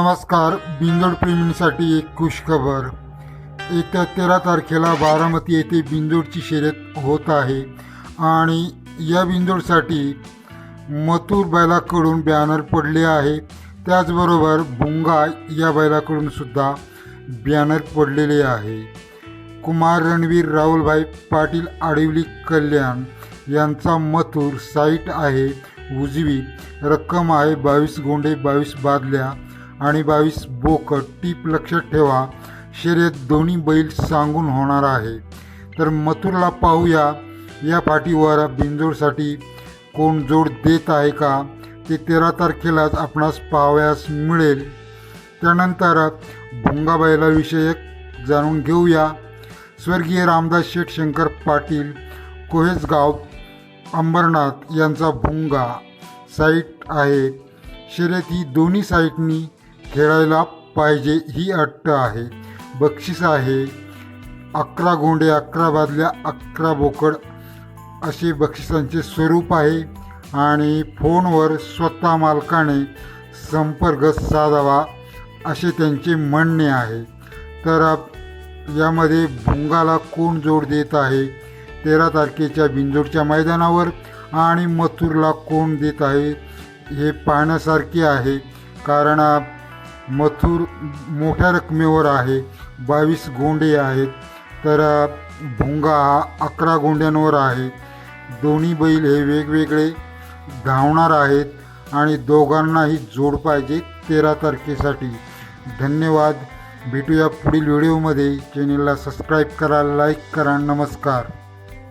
नमस्कार बिंदोड प्रेमींसाठी एक खुशखबर येत्या तेरा तारखेला बारामती येथे बिंदोडची शर्यत होत आहे आणि या बिंदोडसाठी मथुर बैलाकडून बॅनर पडले आहे. त्याचबरोबर भुंगा या बैलाकडून सुद्धा बॅनर पडलेले आहे. कुमार रणवीर राहुलभाई पाटील आडिवली कल्याण यांचा मथुर साईट आहे. उजवी रक्कम आहे बावीस गोंडे बावीस बादल्या आणि बावीस बोक टीप लक्षात ठेवा. शर्यत दोन्ही बैल सांगून होणार आहे. तर मथुरला पाहूया. या पाठीवर बिंजोडसाठी कोण जोड देत आहे का? ते तेरा तारखेलाच आपणास पाहावयास मिळेल. त्यानंतर भुंगाबाईला विषयक जाणून घेऊया. स्वर्गीय रामदास शेठ शंकर पाटील कोहेसगाव अंबरनाथ यांचा भुंगा साईट आहे. शर्यत ही दोन्ही साईटनी खेळायला पाहिजे ही अट्ट आहे. बक्षीस आहे. अकरा गोंडे अकरा बादल्या अकरा बोकड असे बक्षिसांचे स्वरूप आहे आणि फोनवर स्वतः मालकाने संपर्क साधावा असे त्यांचे म्हणणे आहे. तर यामध्ये भुंगाला कोण जोड देत आहे? तेरा तारखेच्या बिंजोडच्या मैदानावर आणि मथुरला कोण देत आहे? हे पाहण्यासारखे आहे. कारण मथुर मोठ्या रकमेवर आहे. बावीस गोंडे आहेत. तर भुंगा हा अकरा गोंड्यांवर आहे. दोन्ही बैल हे वेगवेगळे धावणार आहेत आणि दोघांनाही जोड पाहिजे तेरा तारखेसाठी. धन्यवाद. भेटूया पुढील व्हिडिओमध्ये. चॅनेलला सबस्क्राईब करा लाईक करा नमस्कार.